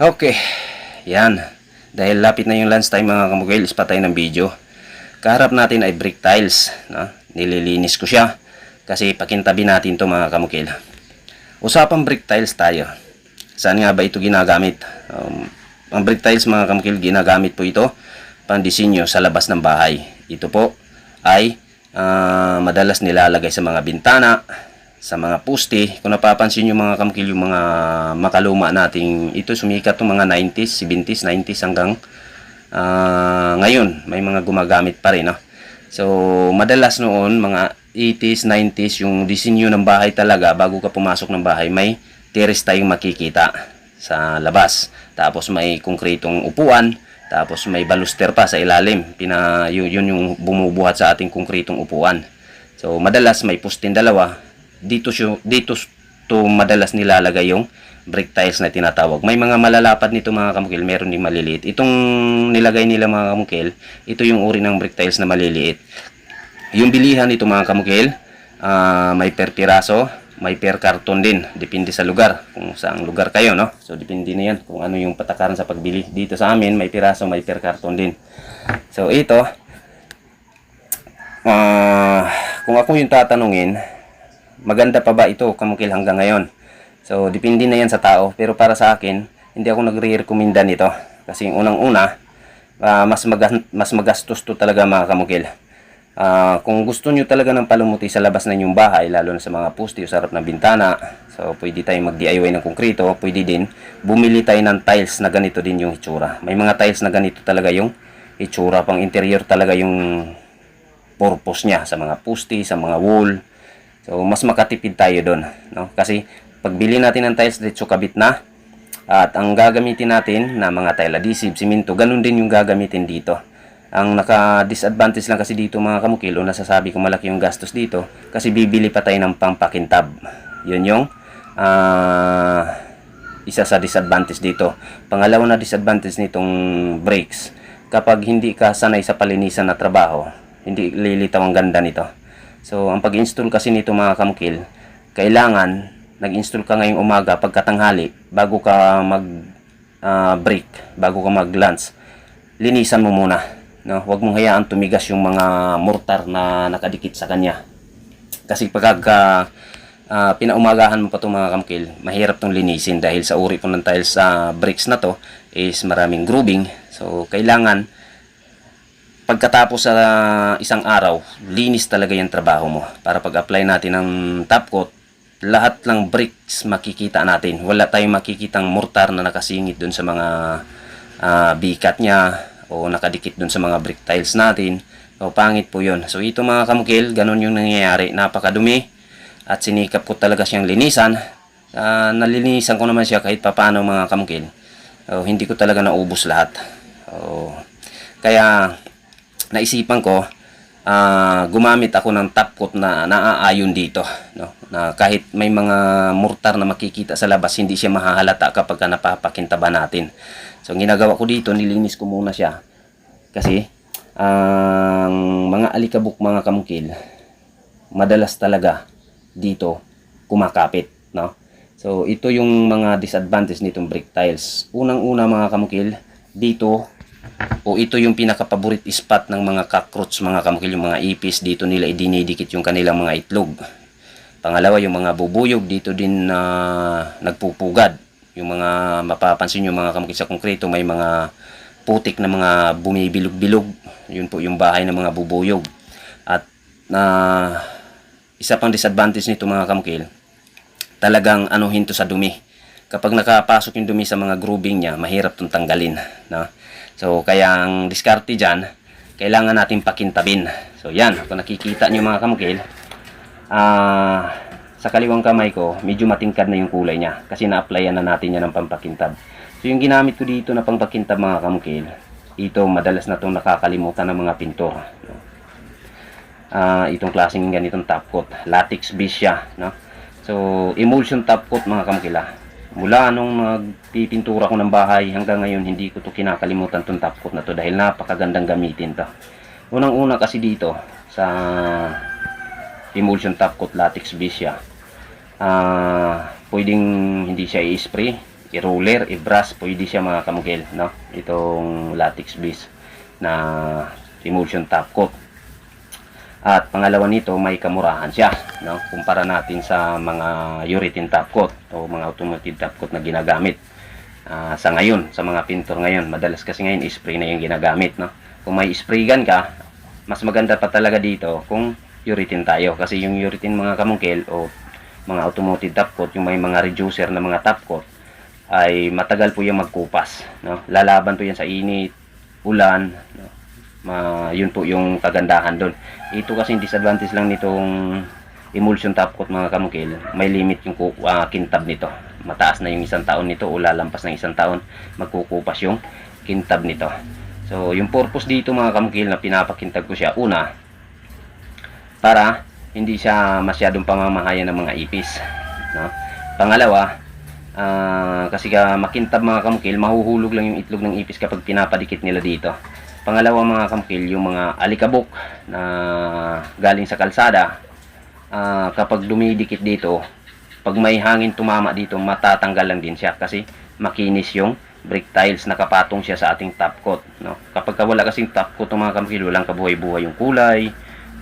Okay, yan. Dahil lapit na yung lunch time mga kamukil, ispa tayo ng video. Kaharap natin ay brick tiles. No? Nililinis ko siya kasi pakintabi natin to mga kamukil. Usapang brick tiles tayo. Saan nga ba ito ginagamit? Um, ang brick tiles mga kamukil, ginagamit po ito pang disenyo sa labas ng bahay. Ito po ay ah, madalas nilalagay sa mga bintana, sa mga puste. Kung napapansin nyo mga kamkil, yung mga makaluma nating ito, sumikat ng mga 90s, 70s, 90s hanggang ah, ngayon. May mga gumagamit pa rin. No? So, madalas noon, mga 80s, 90s, yung disenyo ng bahay talaga, bago ka pumasok ng bahay, may terrace tayong makikita sa labas. Tapos may konkretong upuan, tapos may baluster pa sa ilalim. Pina, yun, yun yung bumubuhat sa ating konkretong upuan. So, madalas may pustin dalawa. Dito, dito to madalas nilalagay yung brick tiles na tinatawag. May mga malalapad nito mga kamukil, meron din maliliit. Itong nilagay nila mga kamukil, ito yung uri ng brick tiles na maliliit. Yung bilihan nito mga kamukil, ah, may per piraso, may per karton din. Depende sa lugar, kung saang lugar kayo, no? So, depende na yan kung ano yung patakaran sa pagbili. Dito sa amin, may piraso, may per karton din. So, ito, ah, kung ako yung tatanungin, maganda pa ba ito kamukil hanggang ngayon? So, depende na yan sa tao. Pero para sa akin, hindi ako nagre-recommenda nito. Kasi unang-una, ah, mas, magas- mas magastos to talaga mga kamukil. Ah, kung gusto nyo talaga ng palumuti sa labas ng inyong bahay, lalo na sa mga poste o sa harap ng bintana, so pwede tayong mag-DIY ng konkrito, pwede din bumili tayo ng tiles na ganito din yung itsura. May mga tiles na ganito talaga yung itsura, pang interior talaga yung purpose niya sa mga poste, sa mga wall. So, mas makatipid tayo doon. No? Kasi, pagbili natin ng tiles, dito kabit na. At ang gagamitin natin na mga tile adhesive, simento, ganun din yung gagamitin dito. Ang naka-disadvantage lang kasi dito mga kamukil, o nasasabi ko malaki yung gastos dito, kasi bibili pa tayo ng pangpakintab. Yun yung ah, isa sa disadvantage dito. Pangalawa na disadvantage nitong brakes, kapag hindi ka sanay sa palinisan na trabaho, hindi lilitaw ang ganda nito. So, ang pag-install kasi nito mga kamukil, kailangan nag-install ka ngayong umaga pagkatanghali bago ka mag ah, break, bago ka mag-lunch. Linisan mo muna, no? Huwag mong hayaan tumigas yung mga mortar na nakadikit sa kanya. Kasi pagka ah, pinaumagahan mo pa itong mga kamukil, mahirap tong linisin dahil sa uri po ng tiles sa bricks na to is maraming grooving. So, kailangan pagkatapos sa isang araw, linis talaga yung trabaho mo. Para pag-apply natin ng top coat, lahat ng bricks makikita natin. Wala tayong makikitang mortar na nakasingit dun sa mga ah, bikat niya o nakadikit dun sa mga brick tiles natin. So, pangit po yun. So, ito mga kamukil, ganun yung nangyayari. Napakadumi at sinikap ko talaga siyang linisan. Ah, nalinisan ko naman siya kahit papano mga kamukil. So, hindi ko talaga naubos lahat. So, kaya naisipan ko ah, gumamit ako ng top coat na naaayon dito no? Na kahit may mga mortar na makikita sa labas hindi siya mahahalata kapag ka napapakintaban natin. So ginagawa ko dito nilinis ko muna siya. Kasi ang mga alikabok mga kamukil madalas talaga dito kumakapit no? So ito yung mga disadvantage nitong brick tiles. Unang una mga kamukil dito o ito yung pinakapaborit spot ng mga cockroach, mga kamukil, yung mga ipis, dito nila idinidikit yung kanilang mga itlog. Pangalawa, yung mga bubuyog, dito din na nagpupugad. Yung mga mapapansin yung mga kamukil sa konkreto, may mga putik na mga bumibilog-bilog. Yun po yung bahay ng mga bubuyog. At na isa pang disadvantage nito mga kamukil, talagang anuhin to sa dumi. Kapag nakapasok yung dumi sa mga grooving niya, mahirap itong tanggalin. No? So, kaya ang diskarte dyan, kailangan natin pakintabin. So, yan. Kung nakikita nyo mga kamukil, ah, sa kaliwang kamay ko, medyo matingkad na yung kulay niya. Kasi na-applyan na natin yan ng pampakintab. So, yung ginamit ko dito na pampakintab mga kamukil, ito madalas na itong nakakalimutan ng mga pintor. Ah, itong klaseng ganitong top coat. Latex base siya. No? So, emulsion top coat mga kamukila. Mula nung nagpipintura ko ng bahay hanggang ngayon hindi ko to kinakalimutan tong top coat na to dahil napakagandang gamitin to. Unang-una kasi dito sa emulsion top coat latex base siya. Ah, pwedeng hindi siya i-spray. i-roller, i-brush, pwede siya mga kamukil, no? Itong latex base na emulsion top coat. At pangalawa nito, may kamurahan siya, no? Kumpara natin sa mga urethane top coat o mga automotive top coat na ginagamit. Ah, sa ngayon, sa mga pintor ngayon, madalas kasi ngayon spray na yung ginagamit, no? Kung may spray gun ka, mas maganda pa talaga dito kung urethane tayo kasi yung urethane mga kamungkil o mga automotive top coat, yung may mga reducer na mga top coat ay matagal po yung magkupas, no? Lalaban po yan sa init, ulan, no? Ma, yun po yung kagandahan doon. Ito kasi disadvantage lang nitong emulsion top coat mga kamukil, may limit yung ah, kintab nito. Mataas na yung isang taon nito o lalampas ng isang taon, magkukupas yung kintab nito. So, yung purpose dito mga kamukil na pinapakintab ko siya, una, para hindi siya masyadong pamamahayan ng mga ipis. No? Pangalawa, ah, kasi ka makintab mga kamukil, mahuhulog lang yung itlog ng ipis kapag pinapadikit nila dito. Pangalawa mga kamukil, yung mga alikabok na galing sa kalsada, ah, kapag dumidikit dito, pag may hangin tumama dito, matatanggal lang din siya kasi makinis yung brick tiles nakapatong siya sa ating top coat. No? Kapag ka wala kasing top coat ng mga kamukil, walang kabuhay-buhay yung kulay,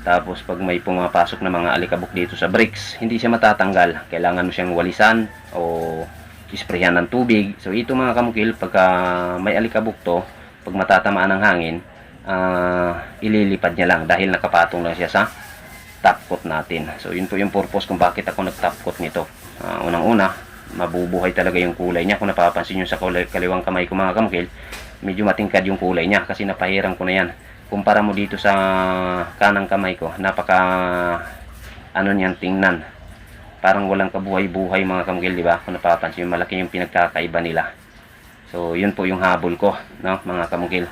tapos pag may pumapasok na mga alikabok dito sa bricks, hindi siya matatanggal. Kailangan mo siyang walisan o isprehan ng tubig. So ito mga kamukil, pagka may alikabok to, pag matatamaan ng hangin, ah, ililipad niya lang dahil nakapatong lang siya sa top coat natin. So yun po yung purpose kung bakit ako nag-top coat nito. Ah, unang-una, mabubuhay talaga yung kulay niya. Kung napapansin nyo sa kulay, kaliwang kamay ko mga kamukil, medyo matingkad yung kulay niya kasi napahirang ko na yan. Kumpara mo dito sa kanang kamay ko, napaka ano niyan tingnan. Parang walang kabuhay-buhay mga kamukil, di ba? Kung napapansin, malaki yung pinagkakaiba nila. So, yun po yung habol ko, no, mga kamukil.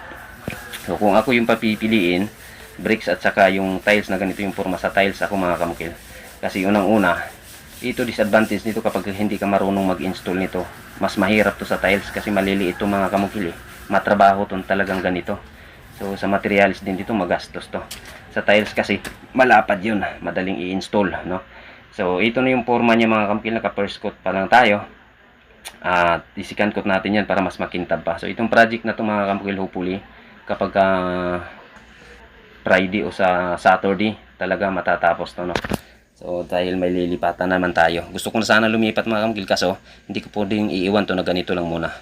So, kung ako yung papipiliin, bricks at saka yung tiles na ganito yung forma sa tiles ako mga kamukil. Kasi unang-una, ito disadvantage nito kapag hindi ka marunong mag-install nito. Mas mahirap to sa tiles kasi maliliit to mga kamukil eh. Matrabaho to talagang ganito. So sa materials din dito magastos to. Sa tiles kasi malapad yun, madaling i-install, no? So ito na yung forma niya mga kamukil, naka first coat pa lang tayo. At isikan coat natin yan para mas makintab pa. So itong project na to mga kamukil hopefully kapag ah, Friday o sa Saturday talaga matatapos to no. So dahil may lilipatan naman tayo. Gusto ko na sana lumipat mga kamukil kaso hindi ko pwedeng iiwan to na ganito lang muna.